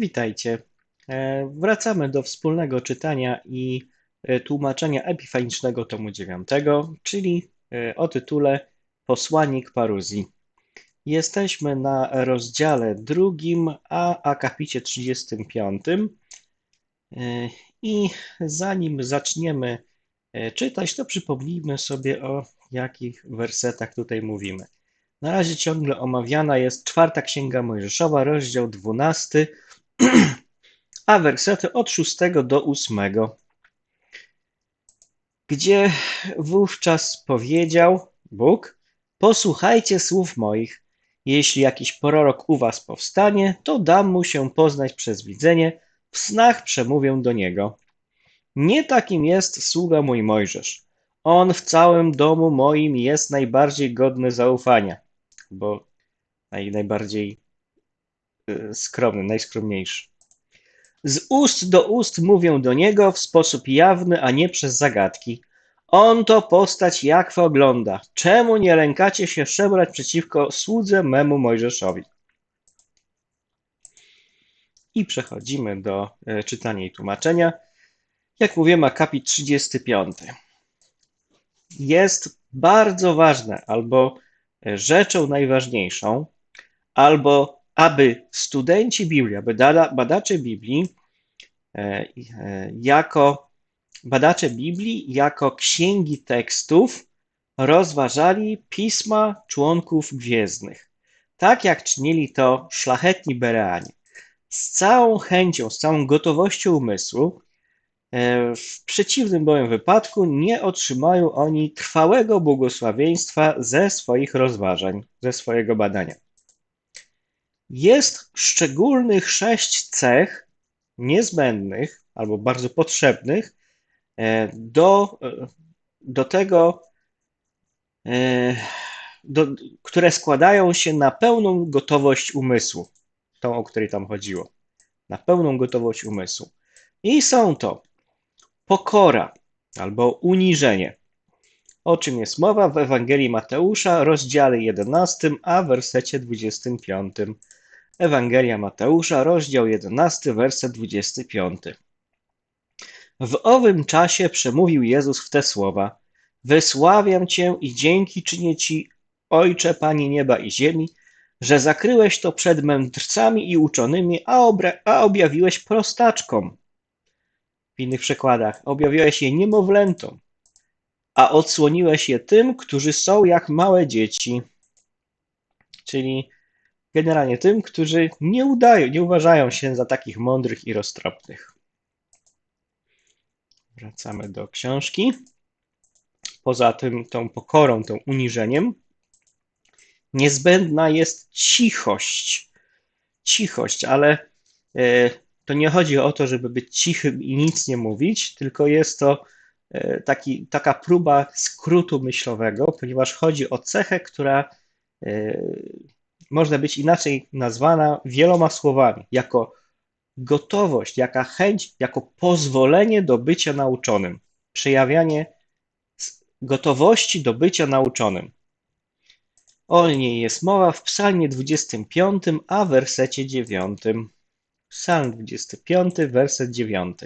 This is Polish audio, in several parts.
Witajcie. E, Wracamy do wspólnego czytania i e, tłumaczenia epifanicznego tomu dziewiątego, czyli e, o tytule Posłanik Paruzji. Jesteśmy na rozdziale drugim, a akapicie 35. E, I zanim zaczniemy czytać, to przypomnijmy sobie o jakich wersetach tutaj mówimy. Na razie ciągle omawiana jest czwarta księga Mojżeszowa, rozdział 12, a wersety od 6 do 8, gdzie wówczas powiedział Bóg: Posłuchajcie słów moich. Jeśli jakiś prorok u was powstanie, to dam mu się poznać przez widzenie, w snach przemówię do niego. Nie takim jest sługa mój Mojżesz. On w całym domu moim jest najbardziej godny zaufania, bo naj, najbardziej skromny, najskromniejszy. Z ust do ust mówię do niego w sposób jawny, a nie przez zagadki. On to postać Jakwa ogląda. Czemu nie lękacie się szemrać przeciwko słudze memu Mojżeszowi? I przechodzimy do e, czytania i tłumaczenia. Jak mówiłem, akapit 35. Jest bardzo ważne, albo e, rzeczą najważniejszą, albo aby studenci Biblii, aby badacze Biblii, e, e, jako badacze Biblii, jako księgi tekstów rozważali pisma członków gwiezdnych, tak jak czynili to szlachetni Bereanie. Z całą chęcią, z całą gotowością umysłu, e, w przeciwnym bowiem wypadku nie otrzymają oni trwałego błogosławieństwa ze swoich rozważań, ze swojego badania. Jest szczególnych sześć cech niezbędnych albo bardzo potrzebnych e, do, e, do tego, e, do, które składają się na pełną gotowość umysłu, tą, o której tam chodziło, na pełną gotowość umysłu. I są to pokora albo uniżenie. O czym jest mowa w Ewangelii Mateusza, rozdziale 11, a wersecie 25. Ewangelia Mateusza, rozdział 11, werset 25. W owym czasie przemówił Jezus w te słowa: Wysławiam Cię i dzięki czynię Ci, Ojcze, Panie nieba i ziemi, że zakryłeś to przed mędrcami i uczonymi, a, a objawiłeś prostaczkom. W innych przekładach, objawiłeś je niemowlętom, a odsłoniłeś je tym, którzy są jak małe dzieci. Czyli generalnie tym, którzy nie udają, nie uważają się za takich mądrych i roztropnych. Wracamy do książki. Poza tym, tą pokorą, tą uniżeniem, niezbędna jest cichość. Cichość, ale e, to nie chodzi o to, żeby być cichym i nic nie mówić, tylko jest to e, taki, taka próba skrótu myślowego, ponieważ chodzi o cechę, która e, można być inaczej nazwana wieloma słowami, jako gotowość, jaka chęć, jako pozwolenie do bycia nauczonym, przejawianie gotowości do bycia nauczonym. O niej jest mowa w Psalmie 25, a wersecie 9. Psalm 25, werset 9.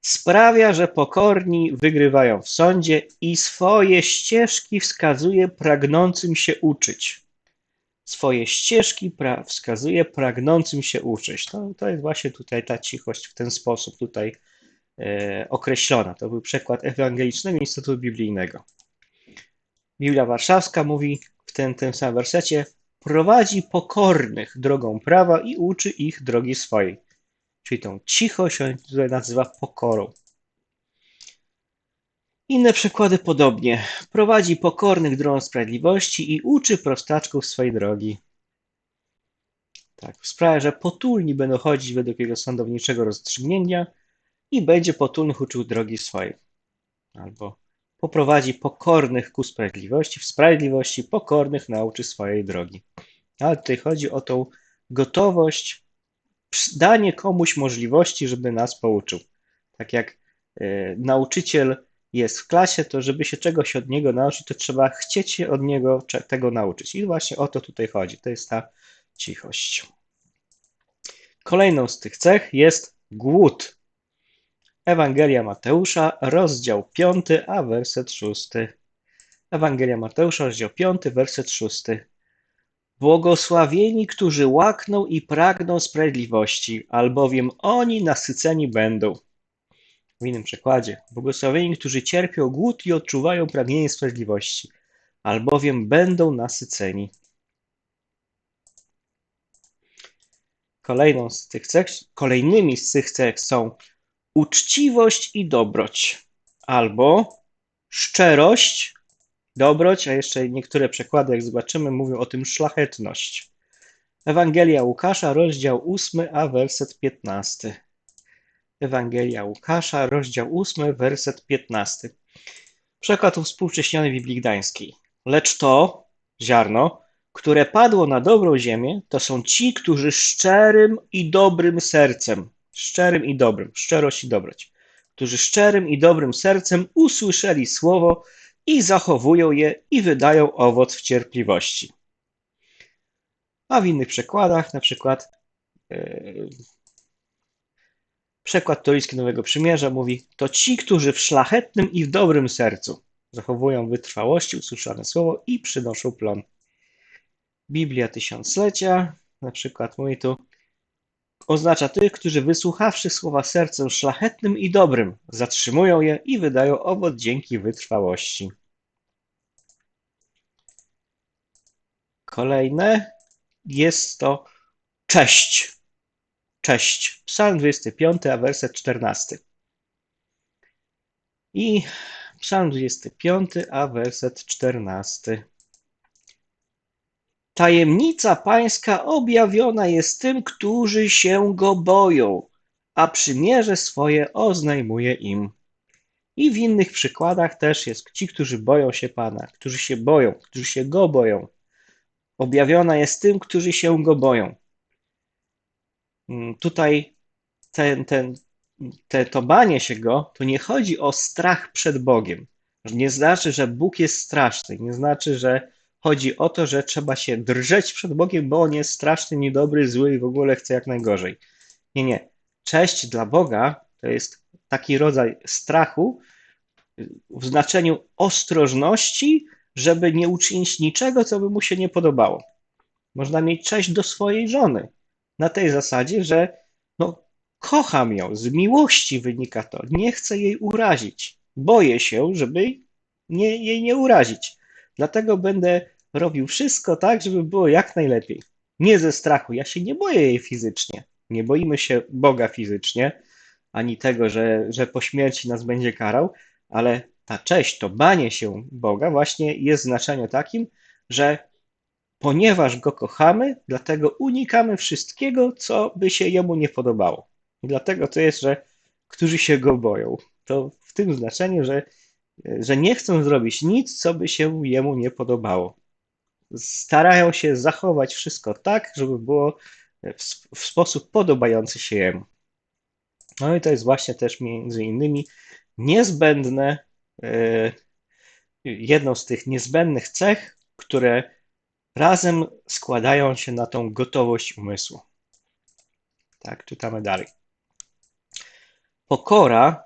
Sprawia, że pokorni wygrywają w sądzie i swoje ścieżki wskazuje pragnącym się uczyć swoje ścieżki pra- wskazuje pragnącym się uczyć. To, to jest właśnie tutaj ta cichość w ten sposób tutaj e, określona. To był przykład Ewangelicznego Instytutu Biblijnego. Biblia Warszawska mówi w tym, tym samym wersecie prowadzi pokornych drogą prawa i uczy ich drogi swojej. Czyli tą cichość on tutaj nazywa pokorą. Inne przykłady podobnie. Prowadzi pokornych drogą sprawiedliwości i uczy prostaczków swojej drogi. Tak, sprawia, że potulni będą chodzić według jego sądowniczego rozstrzygnięcia i będzie potulnych uczył drogi swojej. Albo poprowadzi pokornych ku sprawiedliwości, w sprawiedliwości pokornych nauczy swojej drogi. Ale tutaj chodzi o tą gotowość, danie komuś możliwości, żeby nas pouczył. Tak jak e, nauczyciel jest w klasie, to żeby się czegoś od niego nauczyć, to trzeba chcieć się od niego tego nauczyć. I właśnie o to tutaj chodzi. To jest ta cichość. Kolejną z tych cech jest głód. Ewangelia Mateusza, rozdział 5, a werset 6. Ewangelia Mateusza, rozdział 5, werset 6. Błogosławieni, którzy łakną i pragną sprawiedliwości, albowiem oni nasyceni będą. W innym przekładzie. Błogosławieni, którzy cierpią głód i odczuwają pragnienie sprawiedliwości, albowiem będą nasyceni. Kolejną z tych cech, kolejnymi z tych cech są uczciwość i dobroć, albo szczerość, dobroć, a jeszcze niektóre przekłady, jak zobaczymy, mówią o tym szlachetność. Ewangelia Łukasza, rozdział 8, a werset 15. Ewangelia Łukasza, rozdział 8, werset 15. Przekład współcześniony Biblii Gdańskiej. Lecz to, ziarno, które padło na dobrą ziemię, to są ci, którzy szczerym i dobrym sercem, szczerym i dobrym, szczerość i dobroć, którzy szczerym i dobrym sercem usłyszeli słowo i zachowują je i wydają owoc w cierpliwości. A w innych przekładach, na przykład yy, przekład toryjski Nowego Przymierza mówi, to ci, którzy w szlachetnym i w dobrym sercu zachowują wytrwałości, usłyszane słowo i przynoszą plon. Biblia Tysiąclecia, na przykład mówi tu, oznacza tych, którzy wysłuchawszy słowa sercem szlachetnym i dobrym, zatrzymują je i wydają owoc dzięki wytrwałości. Kolejne jest to cześć. Cześć. Psalm 25, a werset 14. I Psalm 25, a werset 14. Tajemnica pańska objawiona jest tym, którzy się go boją, a przymierze swoje oznajmuje im. I w innych przykładach też jest ci, którzy boją się Pana, którzy się boją, którzy się go boją. Objawiona jest tym, którzy się go boją. Mm, tutaj ten, ten, te, to banie się go, to nie chodzi o strach przed Bogiem. Nie znaczy, że Bóg jest straszny, nie znaczy, że Chodzi o to, że trzeba się drżeć przed Bogiem, bo on jest straszny, niedobry, zły i w ogóle chce jak najgorzej. Nie, nie. Cześć dla Boga to jest taki rodzaj strachu w znaczeniu ostrożności, żeby nie uczynić niczego, co by mu się nie podobało. Można mieć cześć do swojej żony na tej zasadzie, że no, kocham ją, z miłości wynika to, nie chcę jej urazić. Boję się, żeby nie, jej nie urazić. Dlatego będę robił wszystko tak, żeby było jak najlepiej. Nie ze strachu. Ja się nie boję jej fizycznie. Nie boimy się Boga fizycznie, ani tego, że, że po śmierci nas będzie karał, ale ta cześć, to banie się Boga właśnie jest znaczeniu takim, że ponieważ Go kochamy, dlatego unikamy wszystkiego, co by się Jemu nie podobało. I dlatego to jest, że którzy się Go boją. To w tym znaczeniu, że że nie chcą zrobić nic, co by się jemu nie podobało. Starają się zachować wszystko tak, żeby było w, w sposób podobający się jemu. No i to jest właśnie też między innymi niezbędne, e, jedną z tych niezbędnych cech, które razem składają się na tą gotowość umysłu. Tak, czytamy dalej. Pokora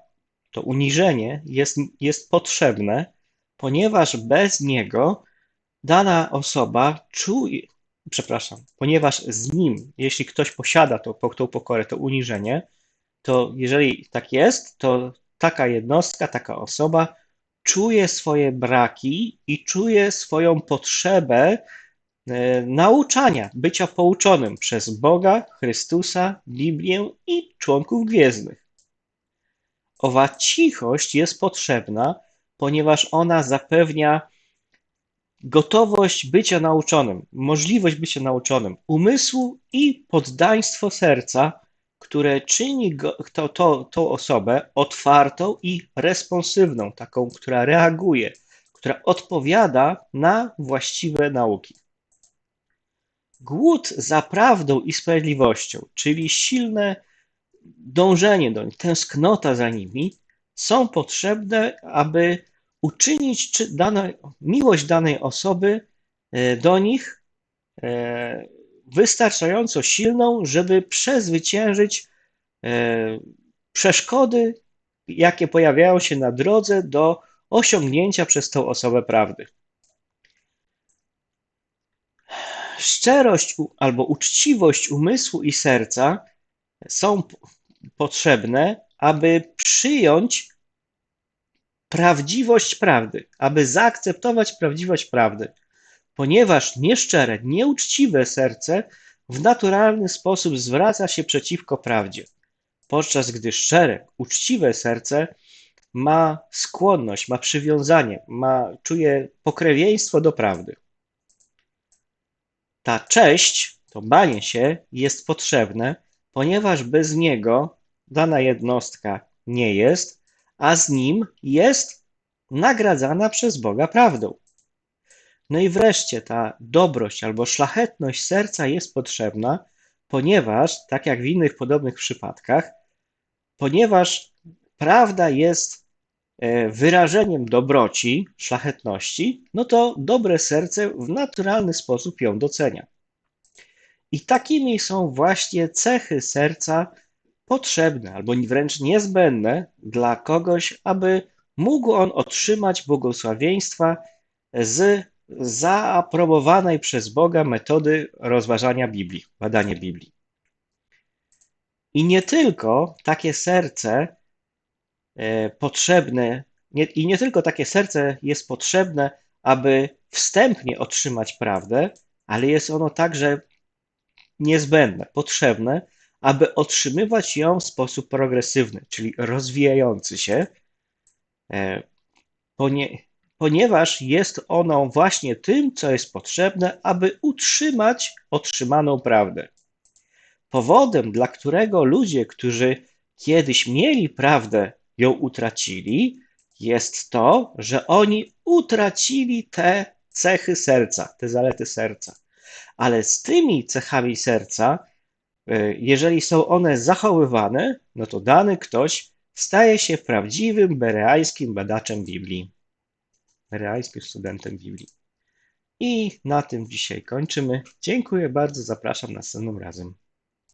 to uniżenie jest, jest potrzebne, ponieważ bez niego dana osoba czuje, przepraszam, ponieważ z nim, jeśli ktoś posiada to, tą pokorę, to uniżenie, to jeżeli tak jest, to taka jednostka, taka osoba czuje swoje braki i czuje swoją potrzebę nauczania, bycia pouczonym przez Boga, Chrystusa, Biblię i członków gwiezdnych. Owa cichość jest potrzebna, ponieważ ona zapewnia gotowość bycia nauczonym, możliwość bycia nauczonym umysłu i poddaństwo serca, które czyni go, to, to, tą osobę otwartą i responsywną, taką, która reaguje, która odpowiada na właściwe nauki. Głód za prawdą i sprawiedliwością, czyli silne dążenie do nich, tęsknota za nimi są potrzebne, aby uczynić czy dane, miłość danej osoby e, do nich e, wystarczająco silną, żeby przezwyciężyć e, przeszkody, jakie pojawiają się na drodze do osiągnięcia przez tą osobę prawdy. Szczerość albo uczciwość umysłu i serca są potrzebne, aby przyjąć prawdziwość prawdy, aby zaakceptować prawdziwość prawdy, ponieważ nieszczere, nieuczciwe serce w naturalny sposób zwraca się przeciwko prawdzie, podczas gdy szczere, uczciwe serce ma skłonność, ma przywiązanie, ma, czuje pokrewieństwo do prawdy. Ta cześć, to banie się jest potrzebne, ponieważ bez niego dana jednostka nie jest, a z nim jest nagradzana przez Boga prawdą. No i wreszcie ta dobrość albo szlachetność serca jest potrzebna, ponieważ, tak jak w innych podobnych przypadkach, ponieważ prawda jest wyrażeniem dobroci, szlachetności, no to dobre serce w naturalny sposób ją docenia. I takimi są właśnie cechy serca potrzebne albo wręcz niezbędne dla kogoś, aby mógł on otrzymać błogosławieństwa z zaaprobowanej przez Boga metody rozważania Biblii, badania Biblii. I nie tylko takie serce e, potrzebne, nie, i nie tylko takie serce jest potrzebne, aby wstępnie otrzymać prawdę, ale jest ono także niezbędne, potrzebne, aby otrzymywać ją w sposób progresywny, czyli rozwijający się, e, ponieważ jest ono właśnie tym, co jest potrzebne, aby utrzymać otrzymaną prawdę. Powodem, dla którego ludzie, którzy kiedyś mieli prawdę, ją utracili, jest to, że oni utracili te cechy serca, te zalety serca. Ale z tymi cechami serca, e, jeżeli są one zachowywane, no to dany ktoś staje się prawdziwym bereańskim badaczem Biblii, bereańskim studentem Biblii. I na tym dzisiaj kończymy. Dziękuję bardzo, zapraszam następnym razem.